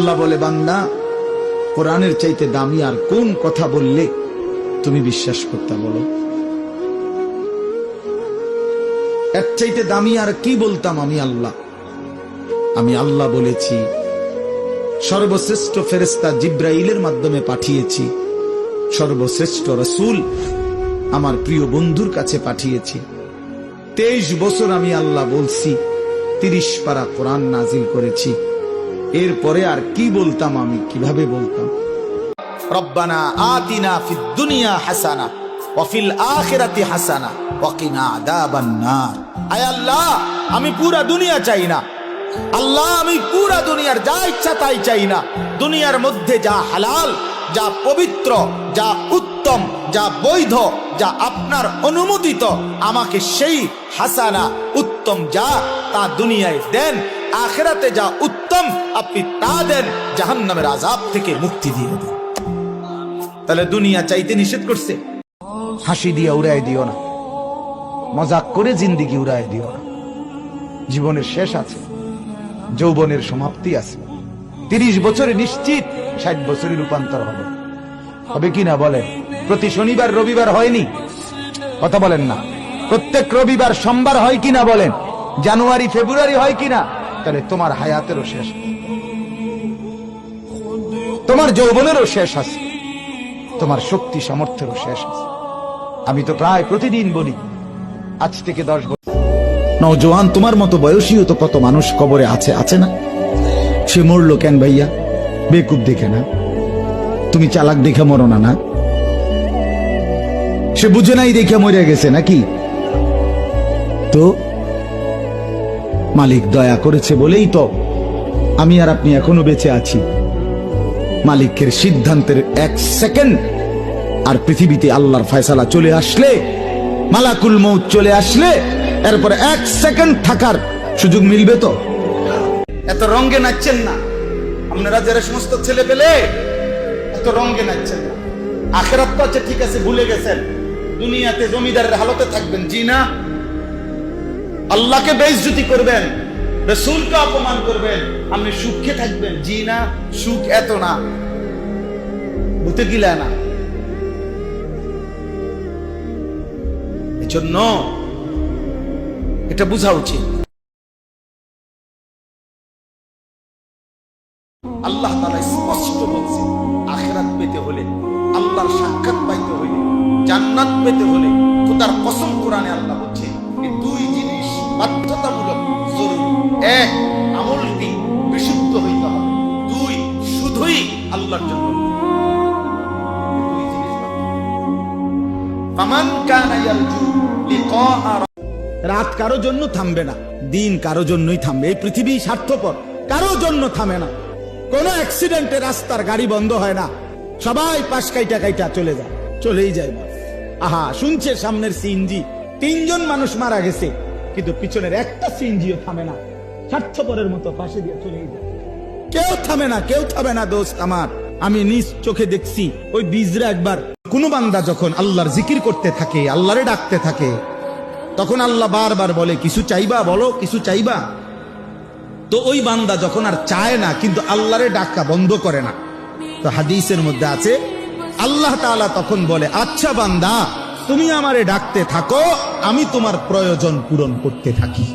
আল্লাহ বলে, বান্দা, কোরআনের চাইতে দামি আর কোন কথা বললে তুমি বিশ্বাস করতে বলো? এর চাইতে দামি আর কি বলতাম আমি আল্লাহ? আমি আল্লাহ বলেছি, সর্বশ্রেষ্ঠ ফেরেস্তা জিব্রাইলের মাধ্যমে পাঠিয়েছি, সর্বশ্রেষ্ঠ রসুল আমার প্রিয় বন্ধুর কাছে পাঠিয়েছি। তেইশ বছর আমি আল্লাহ বলছি, তিরিশ পারা কোরআন নাজিল করেছি। এরপরে আর কি বলতাম আমি? কীভাবে বলতাম? রব্বানা আতিনা ফিদ দুনিয়া হাসানা ওয়াফিল আখিরাতি হাসানা ওয়াকিনা আযাবান নার। আয় আল্লাহ, আমি পুরা দুনিয়া চাই না। আল্লাহ, আমি পুরা দুনিয়ার যা ইচ্ছা তাই চাই না। দুনিয়ার মধ্যে যা হালাল, যা পবিত্র, যা উত্তম, যা বৈধ, যা আপনার অনুমোদিত, আমাকে সেই হাসানা, উত্তম যা তা দুনিয়ায় দেন। আখেরাতে যা উত্তম, আপনি তা দেন, জাহান্নামের আজাব থেকে মুক্তি দিয়ে দেন। তাহলে দুনিয়া চাইতে নিষেধ করছে। হাসি দিয়ে উড়াই দিও না। মজাক করে জিন্দিগি উড়াই দিও না। জীবনের শেষ আছে, যৌবনের সমাপ্তি আছে। তিরিশ বছরে নিশ্চিত, ষাট বছরে রূপান্তর হবে। হবে কি না বলেন? প্রতি শনিবার, রবিবার হয়নি? কথা বলেন না। প্রত্যেক রবিবার, সোমবার হয় কিনা বলেন? জানুয়ারি, ফেব্রুয়ারি হয় কিনা তাহলে তোমার হায়াতেরও শেষ তোমার যৌবনেরও শেষ আছে। তোমার শক্তি সামর্থ্যেরও শেষ আছে। আমি তো প্রায় প্রতিদিন বলি, আজ থেকে দশ বছর। নজওয়ান তোমার মতো বয়সীও তো কত মানুষ কবরে আছে আছে না? সে মরলো কেন ভাইয়া? বেকুব দেখে না। তুমি চালাক দেখে মরো না না? সে বুঝে নাই দেখে মরে গেছে নাকি? তো মালিক দয়া করেছে বলেই তো আমি আর আপনি এখনও বেঁচে আছি। মালিকের সিদ্ধান্তের এক সেকেন্ড আর পৃথিবীতে আল্লাহর ফয়সালা চলে আসলে, মালাকুল মৌত চলে আসলে, এরপরে এক সেকেন্ড থাকার সুযোগ মিলবে তো? এত রঙ্গে নাচছেন না। আপনারা যারা সমস্ত ছেলে পেলে এত রঙ্গে নাচছেন না। আখেরাত তো আছে, ঠিক আছে, ভুলে গেছেন। দুনিয়াতে জমিদারের হালতে থাকবেন। জি না? আল্লাহকে বেইজ্জতি করবেন, রসুলকে অপমান করবেন, আপনি সুখে থাকবেন। জি না, সুখ এত না। ভূতে গিলা না। এজন্য এটা বোঝা উচিত। আল্লাহ তাআলা স্পষ্ট বলছে আখেরাত পেতে হলে আল্লাহর সাক্ষাৎ পাইতে হলে জান্নাত পেতে হলে খোদার কসম কোরআনে আল্লাহ বলছে বাধ্যতামূলক জরুরি। এক আমলটি বিশুদ্ধ হইতে হবে দুই, শুধুই আল্লাহর জন্য। রাত কারও জন্য থামবে না, দিন কারও জন্যই থামবে। এই পৃথিবী স্বার্থপর, কারও জন্য থামে না। কোন অ্যাক্সিডেন্টে রাস্তার গাড়ি বন্ধ হয় না। সবাই পাশ কাইটা কাইটা চলে যায়, চলেই যায় আহা, শুনছে সামনের সিএনজি, তিনজন মানুষ মারা গেছে। কিন্তু পিছনের একটা সিএনজিও থামে না। স্বার্থপরের মতো পাশে দিয়ে চলেই যায়। কেউ থামে না, কেউ থামে না দোস্ত আমার। আমি নিজ চোখে দেখছি, ওই বীজরা একবার। কোন বান্দা যখন আল্লাহর জিকির করতে থাকে, আল্লাহরে ডাকতে থাকে, তখন আল্লাহ বারবার বলে, কিছু চাইবা বলো, কিছু চাইবা? তো ওই বান্দা যখন আর চায় না, কিন্তু আল্লাহরে ডাকা বন্ধ করে না। তো হাদিসের মধ্যে আছে, আল্লাহ তখন বলে আচ্ছা বান্দা তুমি আমারে ডাকতে থাকো আমি তোমার প্রয়োজন পূরণ করতে থাকি।